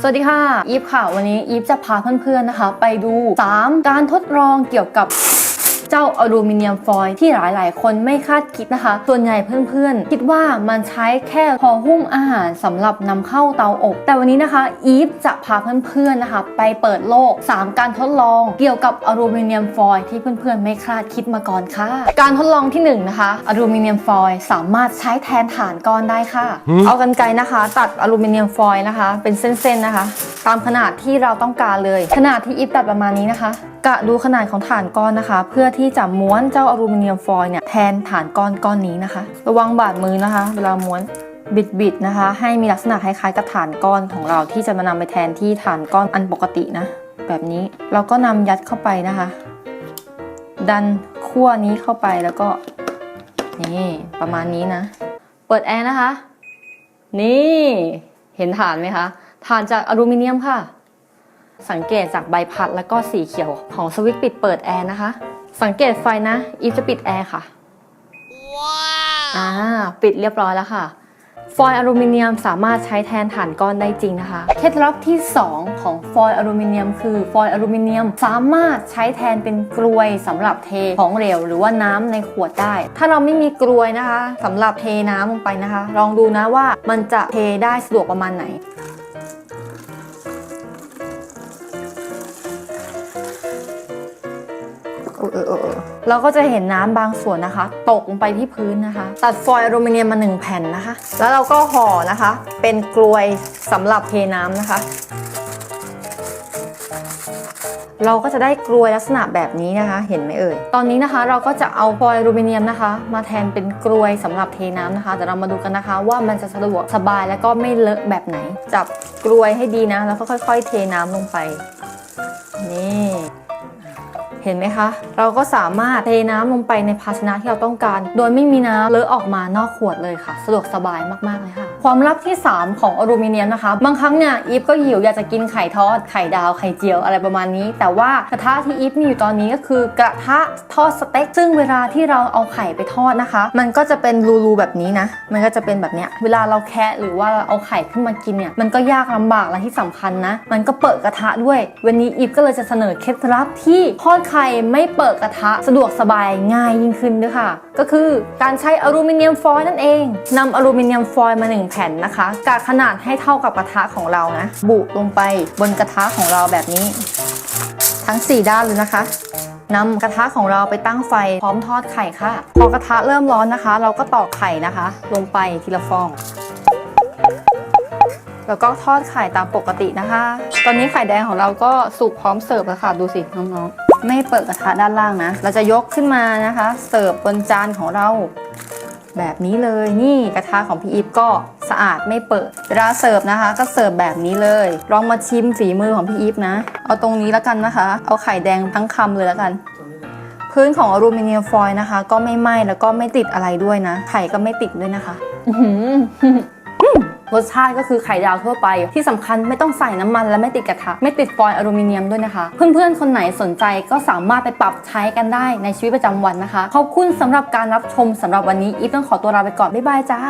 สวัสดีค่ะ อีฟค่ะ วันนี้อีฟจะพาเพื่อนๆนะคะ ไปดู 3 การทดลองเกี่ยวกับ เจ้าอลูมิเนียมฟอยล์ที่หลาย ๆ คนไม่คาดคิดนะคะ ส่วนใหญ่เพื่อน ๆ คิดว่ามันใช้แค่พอหุ้มอาหารสำหรับนำเข้าเตาอบ แต่วันนี้นะคะ อีฟจะพาเพื่อน ๆ นะคะ ไปเปิดโลก 3 การทดลอง เกี่ยวกับอลูมิเนียมฟอยล์ที่เพื่อน ๆ ไม่คาดคิดมาก่อนค่ะ การทดลองที่หนึ่งนะคะ อลูมิเนียมฟอยล์สามารถใช้แทนฐานก้อนได้ค่ะ เอากันไกรนะคะ ตัดอลูมิเนียมฟอยล์นะคะ เป็นเส้น ๆ นะคะ ตามขนาดที่เราต้องการเลย ขนาดที่อีฟตัดประมาณนี้นะคะ กะดูขนาดของฐานก้อนนะคะ เพื่อที่จะม้วนเจ้าอลูมิเนียมฟอยล์เนี่ยแทนฐานก้อนก้อนนี้นะคะ ระวังบาดมือนะคะ เวลาม้วนบิดๆนะคะ ให้มีลักษณะคล้ายๆกับฐานก้อนของเราที่จะมานำไปแทนที่ฐานก้อนอันปกตินะ แบบนี้เราก็นำยัดเข้าไปนะคะ ดันขั้วนี้เข้าไปแล้วก็นี่ประมาณนี้นะ เปิดแอร์นะคะ นี่เห็นฐานไหมคะ ฐานจากอลูมิเนียมค่ะ สังเกตจากใบพัดแล้วก็สีเขียวของสวิตช์ปิดเปิดแอร์นะคะ สังเกตไฟนะอีฟจะปิดแอร์ค่ะว้าวอ่าปิดเรียบร้อยแล้วค่ะ ฟอยล์อลูมิเนียมสามารถใช้แทนฐานก้อนได้จริงนะคะ เคล็ดลับที่ 2 ของฟอยล์อลูมิเนียมคือฟอยล์อลูมิเนียมสามารถใช้แทนเป็นกลวยสำหรับเทของเหลวหรือว่าน้ำในขวดได้ ถ้าเราไม่มีกลวยนะคะสำหรับเทน้ำลงไปนะคะ ลองดูนะว่ามันจะเทได้สะดวกประมาณไหน อเออเออเราก็จะเห็นน้ำบางส่วนนะคะ ตกลงไปที่พื้นนะคะ ตัดฟอยล์อลูมิเนียมมา 1 แผ่นนะคะ แล้วเราก็ห่อนะคะ เป็นกลวยสำหรับเทน้ำนะคะ เราก็จะได้กลวยลักษณะแบบนี้นะคะ เห็นไหมเอ่ย ตอนนี้นะคะเราก็จะเอาฟอยล์อลูมิเนียมนะคะ มาแทนเป็นกลวยสำหรับเทน้ำนะคะเดี๋ยวเรามาดูกันนะคะ ว่ามันจะสะดวกสบายแล้วก็ไม่เลอะแบบไหน จับกลวยให้ดีนะ แล้วก็ค่อย ๆ เทน้ำลงไป นี่ เห็นไหมคะ เราก็สามารถเทน้ำลงไปในภาชนะที่เราต้องการ โดยไม่มีน้ำเลอะออกมานอกขวดเลยค่ะ สะดวกสบายมากๆเลยค่ะ ความลับที่ 3 ของอลูมิเนียมนะคะบางครั้งเนี่ยอีฟก็หิวอยากจะกินไข่ทอดไข่ดาวไข่เจียวอะไรประมาณนี้ แต่ว่ากระทะที่อีฟมีอยู่ตอนนี้ก็คือกระทะทอดสเต็กซึ่งเวลาที่เราเอาไข่ไปทอดนะคะ มันก็จะเป็นรูๆแบบนี้นะ มันก็จะเป็นแบบเนี้ยเวลาเราแคะหรือว่าเราเอาไข่ขึ้นมากินเนี่ยมันก็ยากลำบากและที่สำคัญนะ มันก็เปิดกระทะด้วย วันนี้อีฟก็เลยจะเสนอเคล็ดลับที่ทอดไข่ไม่เปิดกระทะสะดวกสบายง่ายยิ่งขึ้นด้วยค่ะ ก็คือการใช้อลูมิเนียมฟอยล์นั่นเองนำอลูมิเนียมฟอยล์มา 1 แผ่นนะคะกะขนาดให้เท่ากับกระทะของเรานะ บุลงไปบนกระทะของเราแบบนี้ ทั้ง 4 ด้านเลยนะคะนำกระทะของเราไปตั้งไฟพร้อมทอดไข่ค่ะ พอกระทะเริ่มร้อนนะคะ เราก็ตอกไข่นะคะ ลงไปทีละฟอง แล้วก็ทอดไข่ตามปกตินะคะ ตอนนี้ไข่แดงของเราก็สุกพร้อมเสิร์ฟแล้วค่ะ ดูสิน้องๆ ไม่เปิดกระทะด้านล่างนะ เราจะยกขึ้นมานะคะ เสิร์ฟบนจานของเราแบบนี้เลยนี่กระทะของพี่อีฟก็สะอาดไม่เปิด เวลาเสิร์ฟนะคะ ก็เสิร์ฟแบบนี้เลย ลองมาชิมฝีมือของพี่อีฟนะ เอาตรงนี้แล้วกันนะคะ เอาไข่แดงทั้งคำเลยแล้วกัน พื้นของอลูมิเนียมฟอยล์นะคะ ก็ไม่ไหม้แล้วก็ไม่ติดอะไรด้วยนะ ไข่ก็ไม่ติดด้วยนะคะ รสชาติก็คือไข่ดาวทั่วไป ที่สำคัญไม่ต้องใส่น้ำมันและไม่ติดกระทะไม่ติดฟอยล์อลูมิเนียมด้วยนะคะ เพื่อนๆ คนไหนสนใจก็สามารถไปปรับใช้กันได้ในชีวิตประจำวันนะคะ ขอบคุณสำหรับการรับชมสำหรับวันนี้อีฟต้องขอตัวลาไปก่อนบ๊ายบายจ้า